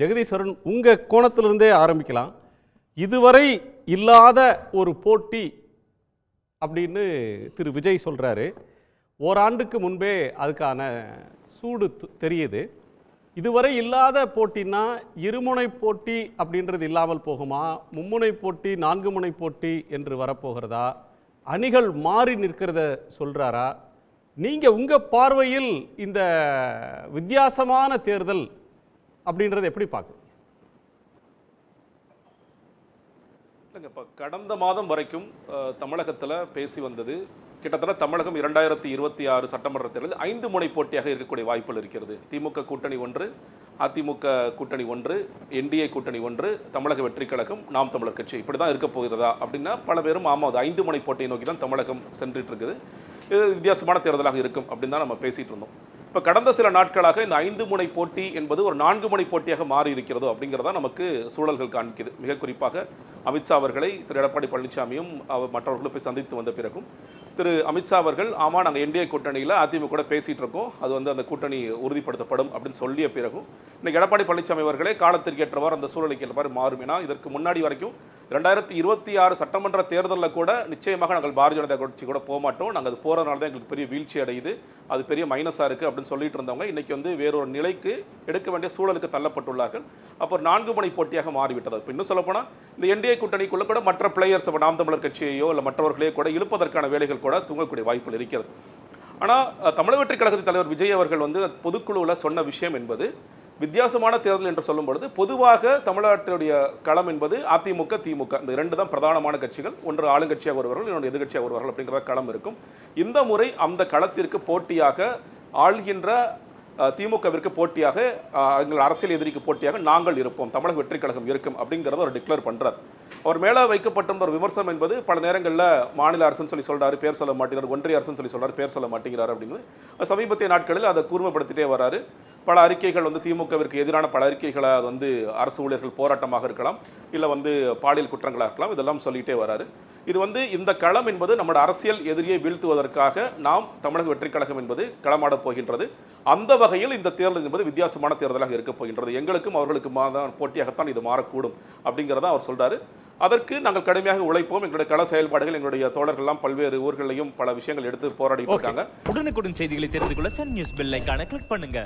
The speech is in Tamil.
ஜெகதீஸ்வரன் உங்கள் கோணத்திலிருந்தே ஆரம்பிக்கலாம். இதுவரை இல்லாத ஒரு போட்டி அப்படின்னு திரு விஜய் சொல்கிறாரு ஓராண்டுக்கு முன்பே அதுக்கான சூடு தெரியுது. இதுவரை இல்லாத போட்டின்னா இருமுனை போட்டி அப்படின்றது இல்லாமல் போகுமா? மும்முனை போட்டி நான்கு முனை போட்டி என்று வரப்போகிறதா? அணிகள் மாறி நிற்கிறத சொல்கிறாரா நீங்கள் உங்கள் பார்வையில் இந்த வித்தியாசமான தேர்தல் அப்படின்றத எப்படி பார்க்குறீங்க? இல்லைங்க இப்போ கடந்த மாதம் வரைக்கும் தமிழகத்தில் பேசி வந்தது கிட்டத்தட்ட தமிழகம் இரண்டாயிரத்தி இருபத்தி ஆறு சட்டமன்ற தேர்தலில் ஐந்து முனை போட்டியாக இருக்கக்கூடிய வாய்ப்புகள் இருக்கிறது. திமுக கூட்டணி ஒன்று அதிமுக கூட்டணி ஒன்று என்டிஏ கூட்டணி ஒன்று தமிழக வெற்றி கழகம் நாம் தமிழர் கட்சி. இப்படி தான் இருக்க போகிறதா அப்படின்னா பல பேரும் ஆமாம் அது ஐந்து முனை போட்டியை நோக்கி தான் தமிழகம் சென்றுட்டு இருக்குது. இது வித்தியாசமான தேர்தலாக இருக்கும் அப்படின்னு தான் நம்ம பேசிகிட்டு இருந்தோம். இப்போ கடந்த சில நாட்களாக இந்த ஐந்து முனை போட்டி என்பது ஒரு நான்கு முனை போட்டியாக மாறி இருக்கிறதோ அப்படிங்கிறதா நமக்கு சூழல்கள் காண்பிக்குது மிக குறிப்பாக அமித்ஷா அவர்களை திரு எடப்பாடி பழனிசாமியும் அவர் மற்றவர்களும் போய் சந்தித்து வந்த பிறகும் திரு அமித்ஷா அவர்கள் ஆமாம் நாங்கள் என்டிஏ கூட்டணியில் அதிமுக கூட பேசிகிட்டு இருக்கோம். அது வந்து அந்த கூட்டணி உறுதிப்படுத்தப்படும் அப்படின்னு சொல்லிய பிறகும் இன்றைக்கி எடப்பாடி பழனிசாமி அவர்களே காலத்திற்கு ஏற்றவாறு அந்த சூழலுக்கு ஏற்றவாறு மாறும். ஏன்னா இதற்கு முன்னாடி வரைக்கும் ரெண்டாயிரத்தி இருபத்தி ஆறு சட்டமன்ற தேர்தலில் கூட நிச்சயமாக நாங்கள் பாரதிய ஜனதா கட்சி கூட போக மாட்டோம். நாங்கள் அது போகிறதுனால தான் எங்களுக்கு பெரிய வீழ்ச்சி அடையுது. அது பெரிய மைனஸாக இருக்குது அப்படின்னு சொல்லிட்டு இருந்தவங்க இன்றைக்கி வந்து வேறொரு நிலைக்கு எடுக்க வேண்டிய சூழலுக்கு தள்ளப்பட்டுள்ளார்கள். அப்போ நான்கு மணி போட்டியாக மாறிவிட்டது. இப்போ இன்னும் சொல்லப்போனால் இந்த என்டிஏ கூட்டணிக்குள்ளே கூட மற்ற பிளேயர்ஸ் இப்போ நாம் தமிழர் கட்சியையோ இல்லை மற்றவர்களையோ கூட இழுப்பதற்கான வேலைகள் கூட தூங்கக்கூடிய வாய்ப்புகள் இருக்கிறது. ஆனால் தமிழக வெற்றி கழகத்தின் தலைவர் விஜய் அவர்கள் வந்து பொதுக்குழுவில் சொன்ன விஷயம் என்பது வித்தியாசமான தேர்தல் என்று சொல்லும்பொழுது பொதுவாக தமிழ்நாட்டினுடைய களம் என்பது அதிமுக திமுக. இந்த இரண்டு தான் பிரதானமான கட்சிகள். ஒன்று ஆளுங்கட்சியாக வருவார்கள் இன்னொன்று எதிர்கட்சியாக வருவார்கள் அப்படிங்கிற களம் இருக்கும். இந்த முறை அந்த களத்திற்கு போட்டியாக ஆள்கின்ற திமுகவிற்கு போட்டியாக எங்கள் அரசியல் எதிரிக்கு போட்டியாக நாங்கள் இருப்போம். தமிழக வெற்றி கழகம் இருக்கும் அப்படிங்கிறத அவர் டிக்ளேர் பண்ணுறார் அவர் மேலே வைக்கப்பட்டிருந்த ஒரு விமர்சனம் என்பது பல நேரங்களில் மாநில அரசுன்னு சொல்லி சொல்கிறார் பேர் சொல்ல மாட்டேங்கிறார் ஒன்றிய அரசுன்னு சொல்லி சொல்கிறார் பேர் சொல்ல மாட்டேங்கிறார் அப்படிங்கிறது. சமீபத்திய நாட்களில் அதை கூர்மைப்படுத்திட்டே வராரு. பல அறிக்கைகள் வந்து திமுகவிற்கு எதிரான பல அறிக்கைகளை அது வந்து அரசு ஊழியர்கள் போராட்டமாக இருக்கலாம் இல்லை வந்து பாலியல் குற்றங்களாக இருக்கலாம் இதெல்லாம் சொல்லிட்டே வராரு. இது வந்து இந்த களம் என்பது நம்முடைய அரசியல் எதிரியை வீழ்த்துவதற்காக நாம் தமிழக வெற்றி கழகம் என்பது களமாடப் போகின்றது. அந்த வகையில் இந்த தேர்தல் என்பது வித்தியாசமான தேர்தலாக இருக்கப் போகின்றது. எங்களுக்கும் அவர்களுக்கும் போட்டியாகத்தான் இது மாறக்கூடும் அப்படிங்கிறத அவர் சொல்றாரு. அதற்கு நாங்கள் கடுமையாக உழைப்போம். எங்களுடைய கள செயல்பாடுகள் எங்களுடைய தோழர்கள்லாம் பல்வேறு ஊர்களையும் பல விஷயங்கள் எடுத்து போராடிட்டு Okay. இருக்காங்க. உடனுக்குடன் செய்திகளை தெரிந்து கொள்ள சன் நியூஸ் பெல் கிளிக் பண்ணுங்க.